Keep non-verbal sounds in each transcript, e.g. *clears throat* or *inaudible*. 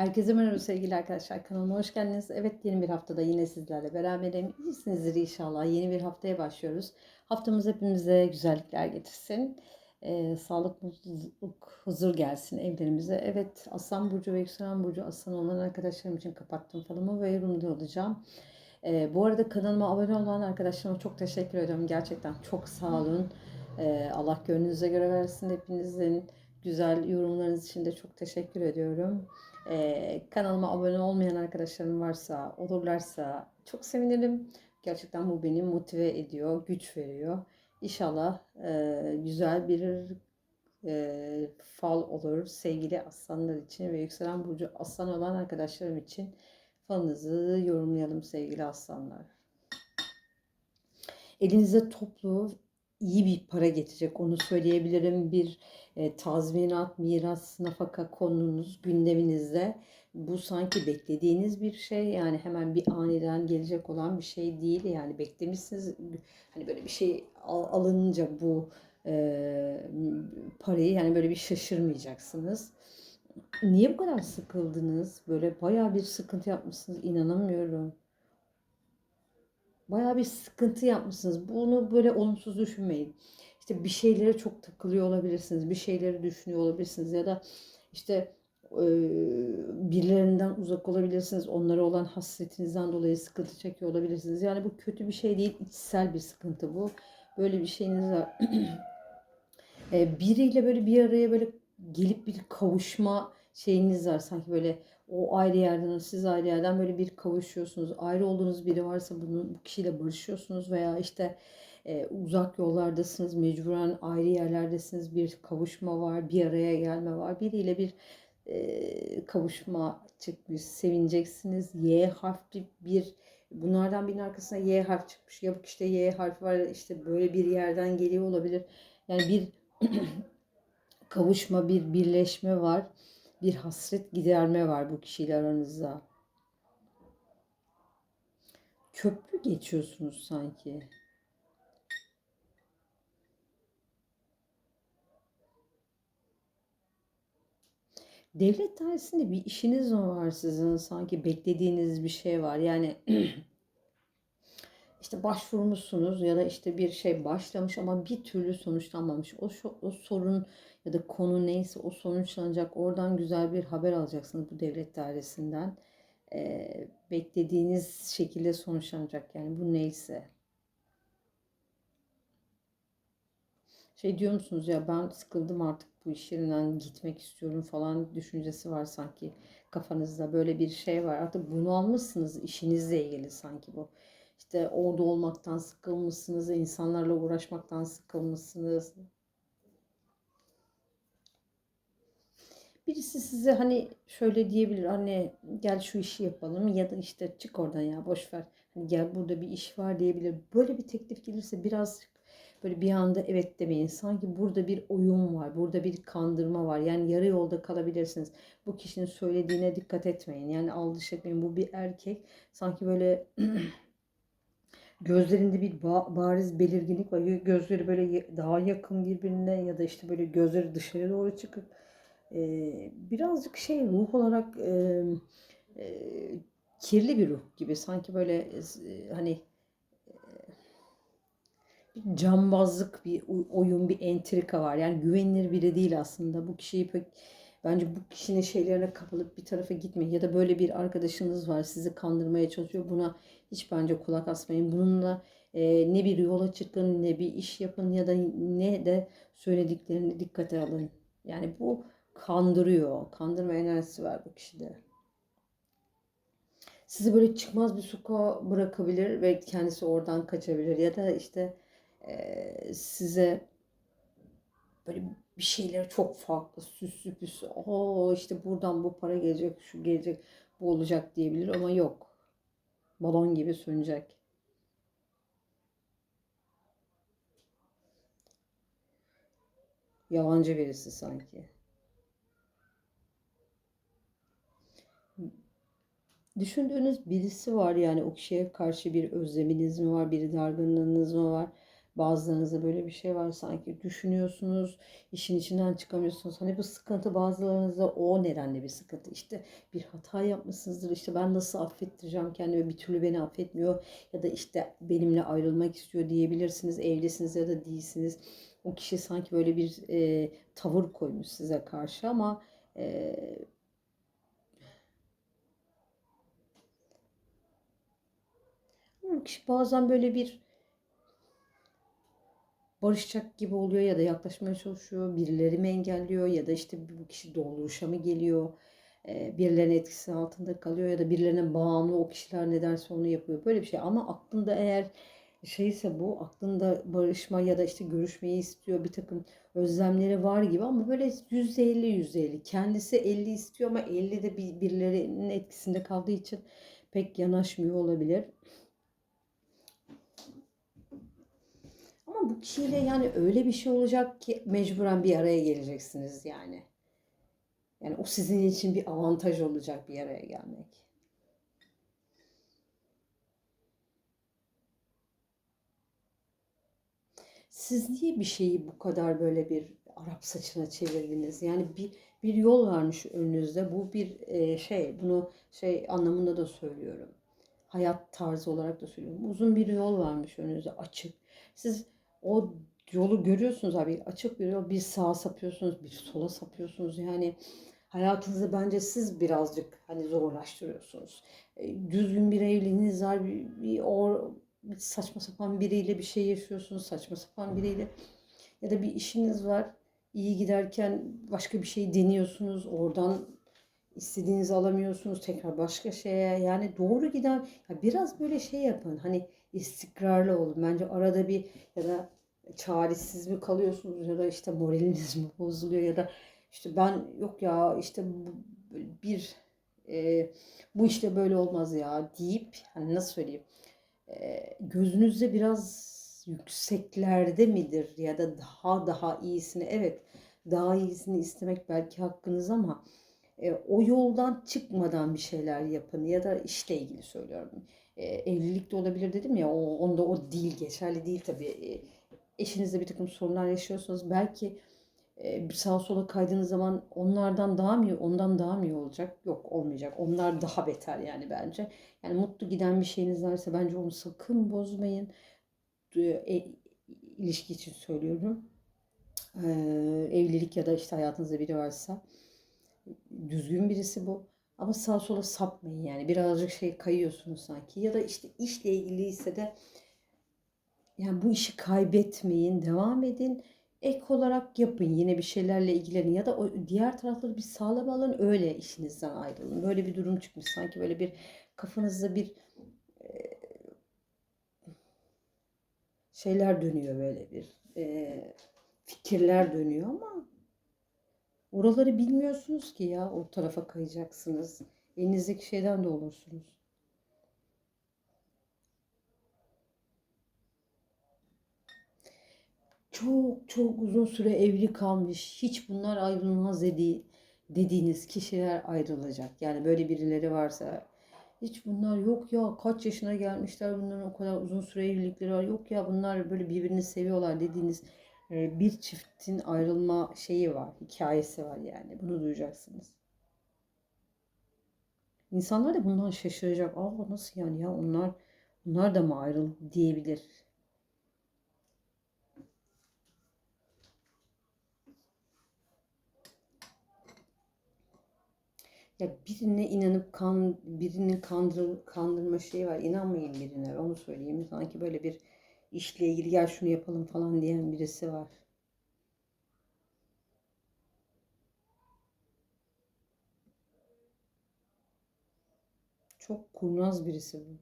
Herkese merhaba sevgili arkadaşlar. Kanalıma hoş geldiniz. Evet yeni bir haftada yine sizlerle beraberim. İyisinizdir inşallah. Yeni bir haftaya başlıyoruz. Haftamız hepimize güzellikler getirsin. Ee, sağlık, mutluluk, huzur gelsin evlerimize. Evet Aslan Burcu ve Yükselen Burcu Aslan olan arkadaşlarım için kapattım falımı ve yorumda olacağım. Ee, bu arada kanalıma abone olan arkadaşlarıma çok teşekkür ediyorum. Gerçekten çok sağ olun. Ee, Allah gönlünüze göre versin hepinizin güzel yorumlarınız için de çok teşekkür ediyorum. Ee, kanalıma abone olmayan arkadaşlarım varsa, olurlarsa çok sevinirim. Gerçekten bu beni motive ediyor, güç veriyor. İnşallah e, güzel bir e, fal olur sevgili aslanlar için ve yükselen burcu aslan olan arkadaşlarım için falınızı yorumlayalım sevgili aslanlar. Elinize toplu iyi bir para getirecek onu söyleyebilirim. Bir e, tazminat, miras, nafaka konunuz gündeminizde. Bu sanki beklediğiniz bir şey yani hemen bir aniden gelecek olan bir şey değil yani beklemişsiniz hani böyle bir şey al, alınınca bu e, parayı yani böyle bir şaşırmayacaksınız. Niye bu kadar sıkıldınız? Böyle bayağı bir sıkıntı yapmışsınız. inanamıyorum. Bayağı bir sıkıntı yapmışsınız. Bunu böyle olumsuz düşünmeyin. İşte bir şeylere çok takılıyor olabilirsiniz. Bir şeyleri düşünüyor olabilirsiniz. Ya da işte birilerinden uzak olabilirsiniz. Onlara olan hasretinizden dolayı sıkıntı çekiyor olabilirsiniz. Yani bu kötü bir şey değil. içsel bir sıkıntı bu. Böyle bir şeyiniz var. *clears throat* biriyle böyle bir araya böyle gelip bir kavuşma şeyiniz var. Sanki böyle o ayrı yerden siz ayrı yerden böyle bir kavuşuyorsunuz. Ayrı olduğunuz biri varsa bunu bu kişiyle barışıyorsunuz veya işte e, uzak yollardasınız, mecburen ayrı yerlerdesiniz. Bir kavuşma var, bir araya gelme var. Biriyle bir e, kavuşma çıkmış, sevineceksiniz. Y harfli bir bunlardan birinin arkasına Y harf çıkmış. Ya bu işte Y harfi var işte böyle bir yerden geliyor olabilir. Yani bir *clears throat* kavuşma, bir birleşme var bir hasret giderme var bu kişiyle aranızda. Köprü geçiyorsunuz sanki. Devlet dairesinde bir işiniz mi var sizin? Sanki beklediğiniz bir şey var. Yani *clears throat* işte başvurmuşsunuz ya da işte bir şey başlamış ama bir türlü sonuçlanmamış. O, o sorun ya da konu neyse o sonuçlanacak. Oradan güzel bir haber alacaksınız bu devlet dairesinden. Ee, beklediğiniz şekilde sonuçlanacak. Yani bu neyse. Şey diyor musunuz ya ben sıkıldım artık bu iş yerinden gitmek istiyorum falan düşüncesi var sanki kafanızda böyle bir şey var. Artık bunu almışsınız işinizle ilgili sanki bu. İşte orada olmaktan sıkılmışsınız, insanlarla uğraşmaktan sıkılmışsınız. Birisi size hani şöyle diyebilir anne gel şu işi yapalım ya da işte çık oradan ya boş ver. Hani gel burada bir iş var diyebilir. Böyle bir teklif gelirse biraz böyle bir anda evet demeyin. Sanki burada bir oyun var. Burada bir kandırma var. Yani yarı yolda kalabilirsiniz. Bu kişinin söylediğine dikkat etmeyin. Yani aldırış etmeyin. Bu bir erkek. Sanki böyle *clears throat* gözlerinde bir bariz belirginlik var. Gözleri böyle daha yakın birbirine ya da işte böyle gözleri dışarı doğru çıkıp e, birazcık şey ruh olarak e, e, kirli bir ruh gibi. Sanki böyle e, hani bir cambazlık, bir oyun, bir entrika var. Yani güvenilir biri değil aslında. Bu kişiyi pek Bence bu kişinin şeylerine kapılıp bir tarafa gitmeyin. Ya da böyle bir arkadaşınız var sizi kandırmaya çalışıyor. Buna hiç bence kulak asmayın. Bununla e, ne bir yola çıkın ne bir iş yapın ya da ne de söylediklerini dikkate alın. Yani bu kandırıyor. Kandırma enerjisi var bu kişide. Sizi böyle çıkmaz bir sokağa bırakabilir ve kendisi oradan kaçabilir. Ya da işte e, size böyle bir şeyler çok farklı süslü püslü. Oo işte buradan bu para gelecek, şu gelecek, bu olacak diyebilir ama yok. Balon gibi sönecek. Yalancı birisi sanki. Düşündüğünüz birisi var yani o kişiye karşı bir özleminiz mi var, bir dargınlığınız mı var? Bazılarınızda böyle bir şey var sanki düşünüyorsunuz, işin içinden çıkamıyorsunuz. Hani bu sıkıntı bazılarınızda o nedenle bir sıkıntı. İşte bir hata yapmışsınızdır. İşte ben nasıl affettireceğim kendimi bir türlü beni affetmiyor ya da işte benimle ayrılmak istiyor diyebilirsiniz. Evlisiniz ya da değilsiniz. O kişi sanki böyle bir e, tavır koymuş size karşı ama e, kişi bazen böyle bir barışacak gibi oluyor ya da yaklaşmaya çalışıyor. Birileri mi engelliyor ya da işte bu kişi doluşa mı geliyor. Birilerinin etkisi altında kalıyor ya da birilerine bağımlı o kişiler ne derse onu yapıyor. Böyle bir şey ama aklında eğer şeyse bu aklında barışma ya da işte görüşmeyi istiyor bir takım özlemleri var gibi ama böyle yüzde elli yüzde elli kendisi 50 istiyor ama 50 de bir, birilerinin etkisinde kaldığı için pek yanaşmıyor olabilir. Ama bu kişiyle yani öyle bir şey olacak ki mecburen bir araya geleceksiniz yani. Yani o sizin için bir avantaj olacak bir araya gelmek. Siz niye bir şeyi bu kadar böyle bir Arap saçına çevirdiniz? Yani bir bir yol varmış önünüzde. Bu bir e, şey, bunu şey anlamında da söylüyorum. Hayat tarzı olarak da söylüyorum. Uzun bir yol varmış önünüzde, açık. Siz o yolu görüyorsunuz abi. Açık bir yol. Bir sağa sapıyorsunuz, bir sola sapıyorsunuz. Yani hayatınızı bence siz birazcık hani zorlaştırıyorsunuz. E, düzgün bir evliliğiniz var. Bir, bir or, saçma sapan biriyle bir şey yaşıyorsunuz. Saçma sapan biriyle ya da bir işiniz var. İyi giderken başka bir şey deniyorsunuz. Oradan istediğinizi alamıyorsunuz. Tekrar başka şeye. Yani doğru giden ya biraz böyle şey yapın. Hani istikrarlı olun. Bence arada bir ya da çaresiz mi kalıyorsunuz ya da işte moraliniz mi bozuluyor ya da işte ben yok ya işte bir e, bu işte böyle olmaz ya deyip hani nasıl söyleyeyim e, gözünüzde biraz yükseklerde midir ya da daha daha iyisini evet daha iyisini istemek belki hakkınız ama e, o yoldan çıkmadan bir şeyler yapın ya da işle ilgili söylüyorum. E, evlilik de olabilir dedim ya o onda o değil geçerli değil tabii. E, eşinizle bir takım sorunlar yaşıyorsanız belki e, sağa sola kaydığınız zaman onlardan daha mı ondan daha mı iyi olacak? Yok olmayacak. Onlar daha beter yani bence. Yani mutlu giden bir şeyiniz varsa bence onu sakın bozmayın. E, ilişki için söylüyorum. E, evlilik ya da işte hayatınızda biri varsa düzgün birisi bu. Ama sağa sola sapmayın yani. Birazcık şey kayıyorsunuz sanki. Ya da işte işle ilgiliyse de yani bu işi kaybetmeyin, devam edin. Ek olarak yapın yine bir şeylerle ilgilenin ya da o diğer tarafları bir sağlam alın öyle işinizden ayrılın. Böyle bir durum çıkmış sanki böyle bir kafanızda bir şeyler dönüyor böyle bir fikirler dönüyor ama oraları bilmiyorsunuz ki ya o tarafa kayacaksınız. Elinizdeki şeyden de olursunuz. Çok çok uzun süre evli kalmış, hiç bunlar ayrılmaz dediği, dediğiniz kişiler ayrılacak. Yani böyle birileri varsa hiç bunlar yok ya kaç yaşına gelmişler bunların o kadar uzun süre evlilikleri var. Yok ya bunlar böyle birbirini seviyorlar dediğiniz bir çiftin ayrılma şeyi var. Hikayesi var yani. Bunu duyacaksınız. İnsanlar da bundan şaşıracak. Aa nasıl yani ya onlar onlar da mı ayrıldı diyebilir. Ya birine inanıp kan, birinin kandır, kandırma şeyi var. İnanmayın birine. Onu söyleyeyim. Sanki böyle bir işle ilgili gel şunu yapalım falan diyen birisi var. Çok kurnaz birisi bu.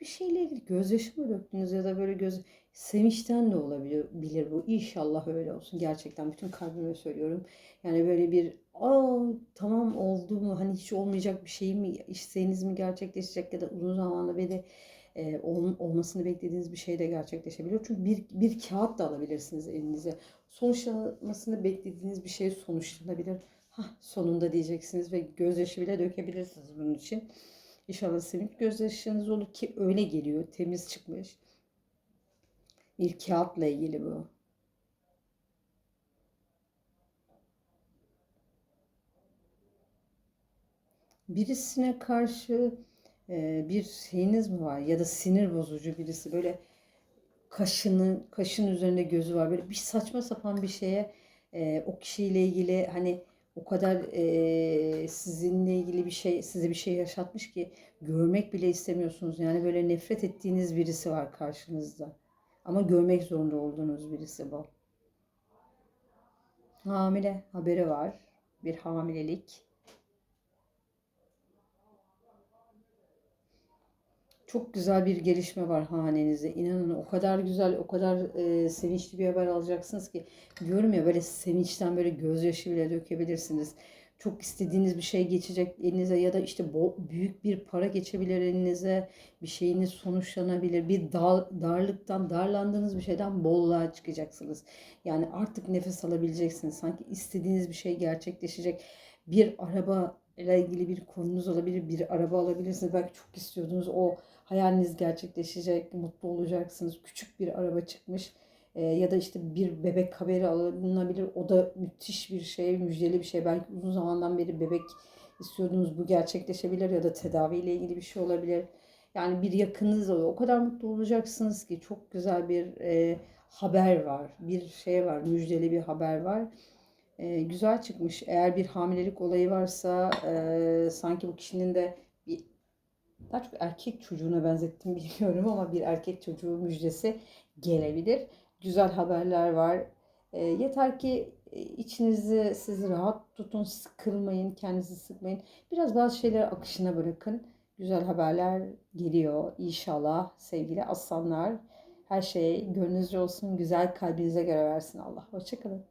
Bir şeyle ilgili gözyaşı mı döktünüz ya da böyle göz sevinçten de olabilir bilir bu. İnşallah öyle olsun. Gerçekten bütün kalbime söylüyorum. Yani böyle bir aa tamam oldu mu hani hiç olmayacak bir şey mi isteğiniz mi gerçekleşecek ya da uzun zamanda böyle e, ol, olmasını beklediğiniz bir şey de gerçekleşebilir. Çünkü bir, bir kağıt da alabilirsiniz elinize. Sonuçlanmasını beklediğiniz bir şey sonuçlanabilir. Hah sonunda diyeceksiniz ve gözyaşı bile dökebilirsiniz bunun için. İnşallah sevinç gözyaşınız olur ki öyle geliyor. Temiz çıkmış. Bir kağıtla ilgili bu. Birisine karşı e, bir şeyiniz mi var? Ya da sinir bozucu birisi böyle kaşının kaşın üzerinde gözü var. Böyle bir saçma sapan bir şeye e, o kişiyle ilgili hani o kadar e, sizinle ilgili bir şey size bir şey yaşatmış ki görmek bile istemiyorsunuz. Yani böyle nefret ettiğiniz birisi var karşınızda. Ama görmek zorunda olduğunuz birisi bu. Hamile haberi var. Bir hamilelik Çok güzel bir gelişme var hanenizde. İnanın o kadar güzel, o kadar e, sevinçli bir haber alacaksınız ki. Diyorum ya böyle sevinçten böyle gözyaşı bile dökebilirsiniz. Çok istediğiniz bir şey geçecek elinize ya da işte bol, büyük bir para geçebilir elinize. Bir şeyiniz sonuçlanabilir. Bir dar, darlıktan, darlandığınız bir şeyden bolluğa çıkacaksınız. Yani artık nefes alabileceksiniz. Sanki istediğiniz bir şey gerçekleşecek. Bir araba ile ilgili bir konunuz olabilir. Bir araba alabilirsiniz. Belki çok istiyordunuz. O hayaliniz gerçekleşecek. Mutlu olacaksınız. Küçük bir araba çıkmış. E, ya da işte bir bebek haberi alınabilir. O da müthiş bir şey, müjdeli bir şey. Belki uzun zamandan beri bebek istiyordunuz. Bu gerçekleşebilir ya da tedaviyle ilgili bir şey olabilir. Yani bir yakınınız oluyor. O kadar mutlu olacaksınız ki çok güzel bir e, haber var. Bir şey var, müjdeli bir haber var. E, güzel çıkmış. Eğer bir hamilelik olayı varsa e, sanki bu kişinin de daha çok erkek çocuğuna benzettim *laughs* bilmiyorum ama bir erkek çocuğu müjdesi gelebilir. Güzel haberler var. E, yeter ki içinizi siz rahat tutun, sıkılmayın, kendinizi sıkmayın. Biraz bazı şeyleri akışına bırakın. Güzel haberler geliyor inşallah sevgili aslanlar. Her şey gönlünüzce olsun, güzel kalbinize göre versin Allah. Hoşçakalın.